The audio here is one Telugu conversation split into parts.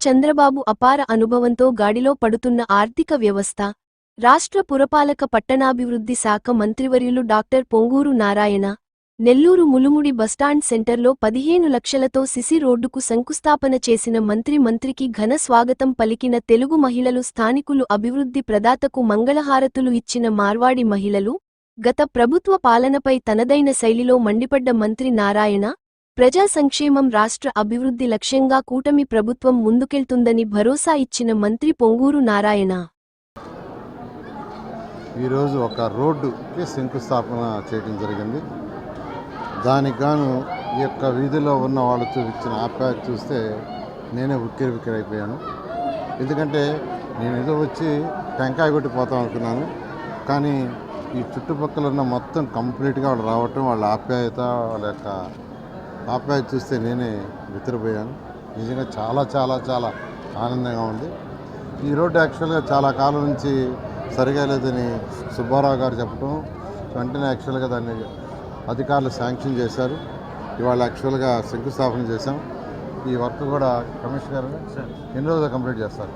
చంద్రబాబు అపార అనుభవంతో గాడిలో పడుతున్న ఆర్థిక వ్యవస్థ రాష్ట్ర పురపాలక పట్టణాభివృద్ధి శాఖ మంత్రివర్యులు doctor Ponguru Narayana Nellore Mulumudi bus stand సెంటర్లో పదిహేను లక్షలతో సిసి రోడ్డుకు శంకుస్థాపన చేసిన మంత్రి మంత్రికి ఘన స్వాగతం పలికిన తెలుగు మహిళలు స్థానికులు అభివృద్ధి ప్రదాతకు మంగళహారతులు ఇచ్చిన మార్వాడి మహిళలు గత ప్రభుత్వ పాలనపై తనదైన శైలిలో మండిపడ్డ మంత్రి నారాయణ ప్రజా సంక్షేమం రాష్ట్ర అభివృద్ధి లక్ష్యంగా కూటమి ప్రభుత్వం ముందుకెళ్తుందని భరోసా ఇచ్చిన మంత్రి పొంగూరు నారాయణ. ఈరోజు ఒక రోడ్డుకి శంకుస్థాపన చేయడం జరిగింది. దానికి గాను ఈ యొక్క వీధిలో ఉన్న వాళ్ళు చూపించిన ఆప్యాయత చూస్తే నేనే ఉక్కిరి ఉక్కిరైపోయాను ఎందుకంటే నేను ఏదో వచ్చి టెంకాయ కొట్టి పోతాం అనుకున్నాను. కానీ ఈ చుట్టుపక్కల ఉన్న మొత్తం కంప్లీట్గా వాళ్ళు రావటం వాళ్ళ ఆప్యాయత వాళ్ళ యొక్క ఆప్యాయత చూస్తే నేనే విసిరిపోయాను నిజంగా చాలా చాలా చాలా ఆనందంగా ఉంది. ఈ రోడ్డు యాక్చువల్గా చాలా కాలం నుంచి సరిగా లేదని సుబ్బారావు గారు చెప్పడం వెంటనే యాక్చువల్గా దాన్ని అధికారులు శాంక్షన్ చేశారు. ఇవాళ యాక్చువల్గా శంకుస్థాపన చేశాం. ఈ వర్క్ కూడా కమిషనర్ ఎన్ని రోజులు కంప్లీట్ చేస్తారు?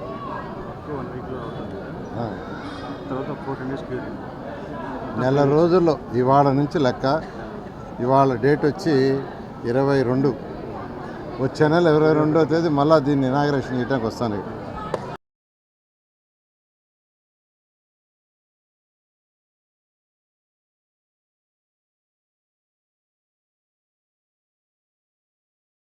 నెల రోజుల్లో ఇవాళ నుంచి లెక్క. ఇవాళ డేట్ వచ్చి ఇరవై రెండు. వచ్చే నెల ఇరవై రెండో తేదీ మళ్ళీ దీన్ని ఇనాగ్రేషన్ చేయడానికి వస్తాను.